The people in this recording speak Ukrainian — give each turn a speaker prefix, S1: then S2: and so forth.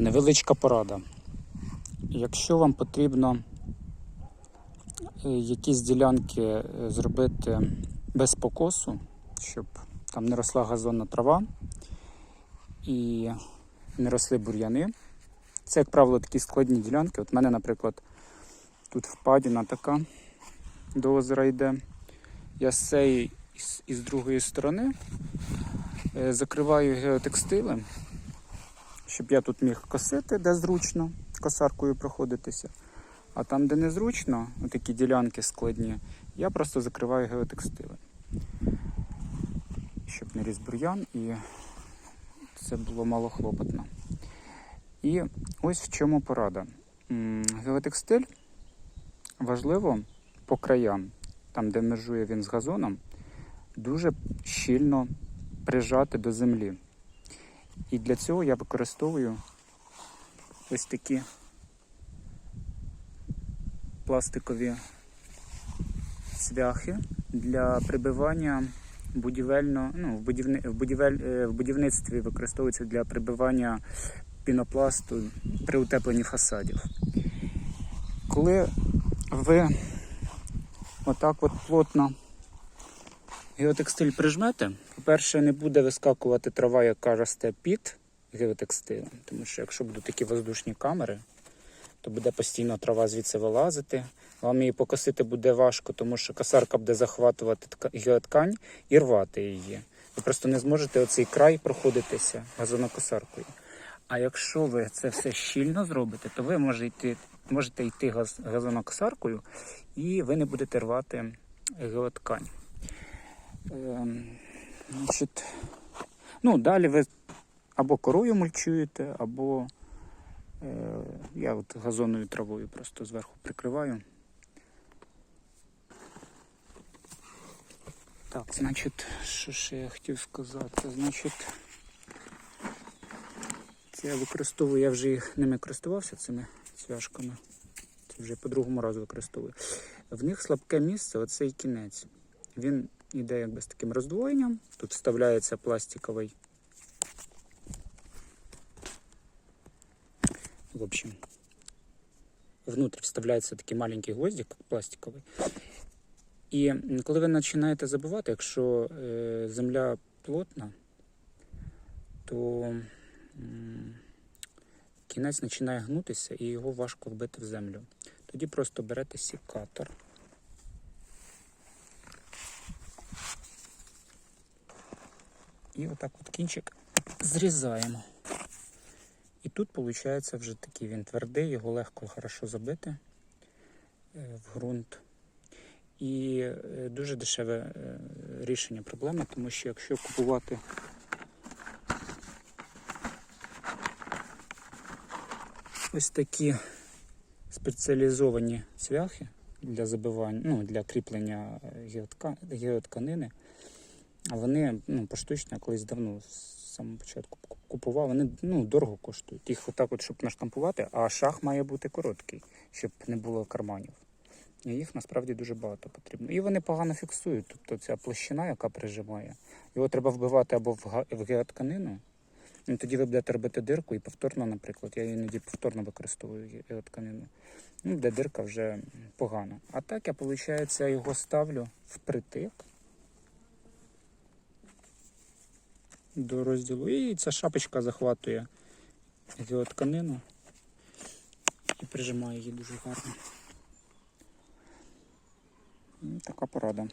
S1: Невеличка порада. Якщо вам потрібно е, якісь ділянки е, зробити без покосу, щоб там не росла газонна трава і не росли бур'яни, це, як правило, такі складні ділянки. От в мене, наприклад, тут впадіна така до озера йде. Я з цієї і з- другої сторони е, закриваю геотекстилем щоб я тут міг косити, де зручно, косаркою проходитися. А там, де незручно, такі ділянки складні, я просто закриваю геотекстилем. Щоб не ріс бур'ян і це було мало хлопотно. І ось в чому порада. Геотекстиль важливо по краям, там, де межує він з газоном, дуже щільно прижати до землі. І для цього я використовую ось такі пластикові цвяхи для прибивання будівельно, ну, в, будівни, в, будівель, е, в будівництві використовується для прибивання пінопласту при утепленні фасадів. Коли ви отак от плотно геотекстиль прижмете, по-перше, не буде вискакувати трава, яка росте під геотекстилем. Тому що якщо будуть такі воздушні камери, то буде постійно трава звідси вилазити. Вам її покосити буде важко, тому що косарка буде захватувати тка- геоткань і рвати її. Ви просто не зможете оцей край проходитися газонокосаркою. А якщо ви це все щільно зробите, то ви можете йти, можете йти газ, газонокосаркою і ви не будете рвати геоткань. Ем, Значить, ну, далі ви або корою мульчуєте, або е, я от газонною травою просто зверху прикриваю. Так, значить, що ще я хотів сказати? Значить, це я використовую, я вже їх ними користувався цими цвяшками. Це вже по другому разу використовую. В них слабке місце, оцей кінець. Він іде якби з таким роздвоєнням. Тут вставляється пластиковий. В общем, внутрь вставляється такий маленький гвоздик пластиковий. І коли ви починаєте забивати, якщо е, земля плотна, то м, кінець починає гнутися і його важко вбити в землю. Тоді просто берете сікатор. І отак от кінчик зрізаємо. І тут виходить вже такий він твердий, його легко хорошо забити е, в ґрунт. І е, дуже дешеве е, рішення проблеми, тому що якщо купувати ось такі спеціалізовані цвяхи для забивання, ну, для кріплення геотка- геотканини, вони ну, поштучно колись давно з самого початку купував. Вони ну, дорого коштують. Їх отак, от, щоб наштампувати, а шах має бути короткий, щоб не було карманів. І їх насправді дуже багато потрібно. І вони погано фіксують. Тобто ця площина, яка прижимає, його треба вбивати або в геотканину. І тоді ви будете робити дирку і повторно, наприклад, я іноді повторно використовую геотканину. Ну, де дирка вже погана. А так я, виходить, його ставлю впритик. До розділу. І ця шапочка захватує тканину і прижимає її дуже гарно. Така порада.